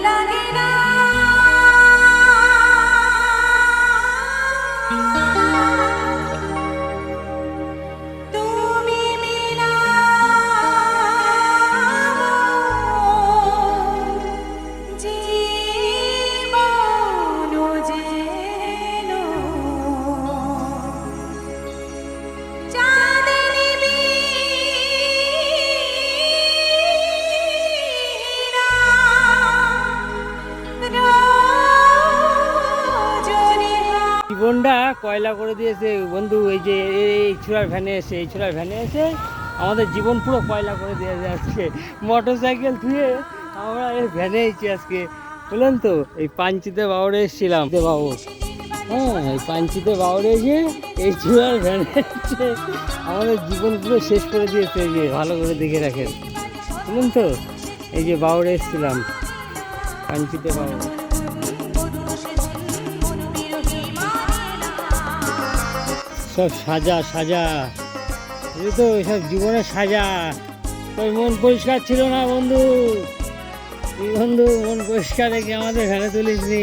la জীবনটা কয়লা করে দিয়েছে, বন্ধু, এই যে এই ছোড়ার ভ্যানে এসে, এই ছোড়ার ভ্যানে এসে আমাদের জীবন পুরো কয়লা করে দিয়ে যাচ্ছে মোটর সাইকেল ধুয়ে আমরা এই ভ্যানে এসেছি আজকে। বুঝলেন তো, এই পাঞ্চিতে বাউরে এসেছিলাম। বাবু হ্যাঁ এই পাঞ্চিতে বাউরে এসে এই ছোড়ার ভ্যানে এসে আমাদের জীবন পুরো শেষ করে দিয়েছে, এই যে ভালো করে দেখে রাখেন। বুঝলেন তো, এই যে বাউরে এসেছিলাম, পাঞ্চিতে বাউরে সব সাজা সাজা। এই তো সব জীবনের সাজা। তোর মন পরিষ্কার ছিল না, বন্ধু। এই বন্ধু, মন পরিষ্কার রেখে আমাদের ভ্যানে তুলিস নি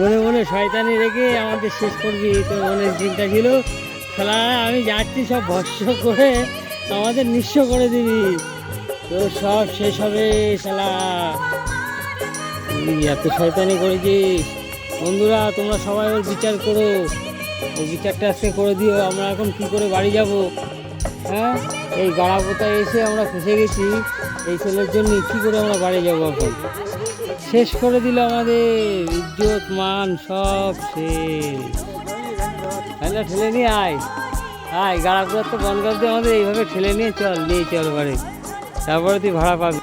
মনে মনে শয়তানি রেখে আমাদের শেষ করবি। তোর মনের চিন্তা ছিল। খেলা আমি যাচ্ছি সব ভস্য করে, আমাদের নিঃস্ব করে দিবি। তোর সব শেষ হবে, শালা। এত শয়তানি করেছিস। বন্ধুরা, তোমরা সবাই ওর বিচার করো। ওই বিচারটা আজকে করে দিও, আমরা এখন কি করে বাড়ি যাব? হ্যাঁ? এই গাড়া গাড়াপোতায় এসে আমরা ফেসে গেছি, এই ছেলের জন্য কি করে আমরা বাড়ি যাব এখন? শেষ করে দিল আমাদের, ইজ্জত, মান, সব শেষ। তাহলে ঠেলে নিয়ে আয়। আয় গাড়াপোতা তো বন্ধ করে দিয়ে আমাদের এইভাবে ঠেলে নিয়ে চল নিয়ে চল বাড়ি। তারপরে তুই ভাড়া পাবি।